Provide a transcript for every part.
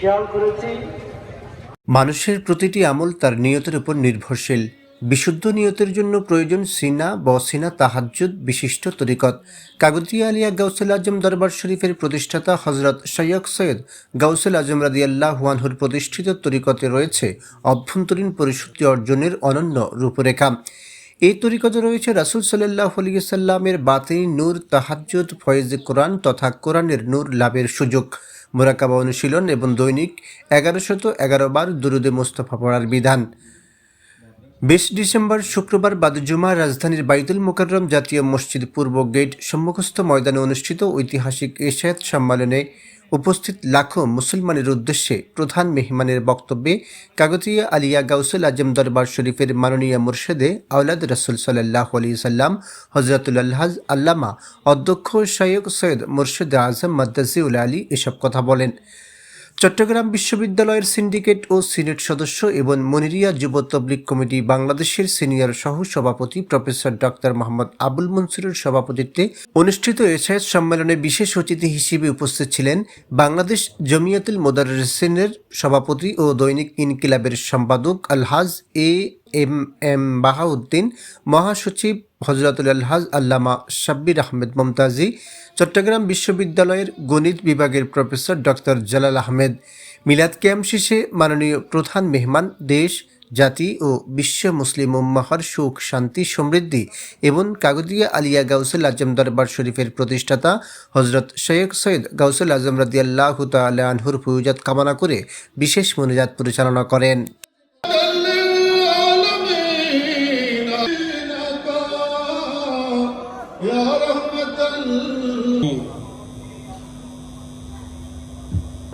খেয়াল করেছি। মানুষের প্রতিটি আমল তার নিয়তের উপর নির্ভরশীল। বিশুদ্ধ নিয়তের জন্য প্রয়োজন সিনা, বসিনা, তাহাজ্জুদ, বিশিষ্ট তরিকত। কাগতিয়া আলিয়া গাউসুল আজম দরবার শরীফের প্রতিষ্ঠাতা হজরত সৈয়দ সৈয়দ গাউসুল আজম রাদিয়াল্লাহ হুয়ানহুর প্রতিষ্ঠিত তরিকতে রয়েছে অভ্যন্তরীণ পরিশুদ্ধি অর্জনের অনন্য রূপরেখা। এই তরিকতে রয়েছে রাসুল সাল্লাহ আলিয়াল্লামের বাতিনি নূর, তাহাজ্জুদ, ফয়েজ কোরআন তথা কোরআনের নূর লাভের সুযোগ। মোরাকাবা অনুশীলন এবং দৈনিক এগারোশত এগারো বার দুরুদে মোস্তফা পড়ার বিধান। বিশ ডিসেম্বর শুক্রবার বাদ জুমা রাজধানীর বাইতুল মোকাররম জাতীয় মসজিদ পূর্ব গেট সম্মুখস্থ ময়দানে অনুষ্ঠিত ঐতিহাসিক এশায়াত সম্মেলনে উপস্থিত লাখো মুসলমানের উদ্দেশ্যে প্রধান মেহমানের বক্তব্যে কাগতিয়া আলিয়া গাউসুল আজম দরবার শরীফের মাননীয় মুর্শেদে আউলাদ রসুল সাল্লাহ আলী সাল্লাম হজরতুল্লাহ আল্লামা, অধ্যক্ষ সৈয়দ সৈয়দ মুর্শেদ আজম মাদ্দাজিউল আলী এসব কথা বলেন। চট্টগ্রাম বিশ্ববিদ্যালয়ের সিন্ডিকেট ও সিনেট সদস্য এবং মনিরিয়া যুব তবলিক কমিটি বাংলাদেশের সিনিয়র সহ সভাপতি প্রফেসর ডক্টর মোহাম্মদ আবুল মনসুরের সভাপতিত্বে অনুষ্ঠিত এসআইএস সম্মেলনে বিশেষ অতিথি হিসেবে উপস্থিত ছিলেন বাংলাদেশ জমিয়াতুল মোদারসিনের সভাপতি ও দৈনিক ইনকিলাবের সম্পাদক Alhaj A M M Bahauddin মহাসচিব হজরতুল আলহাজ আল্লামা শাব্বির আহমেদ মমতাজি, চট্টগ্রাম বিশ্ববিদ্যালয়ের গণিত বিভাগের প্রফেসর ডক্টর জালাল আহমেদ। মিলাদ ক্যাম্প শেষে মাননীয় প্রধান মেহমান দেশ, জাতি ও বিশ্ব মুসলিম উম্মাহর সুখ, শান্তি, সমৃদ্ধি এবং কাগদিয়া আলিয়া গাউসুল আজম দরবার শরীফের প্রতিষ্ঠাতা হজরত সৈয়দ সৈয়দ গাউসুল আজম রাদিয়াল্লাহ তাআলা আনহুর ফুজাত কামনা করে বিশেষ মনোজাত পরিচালনা করেন।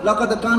لقد كان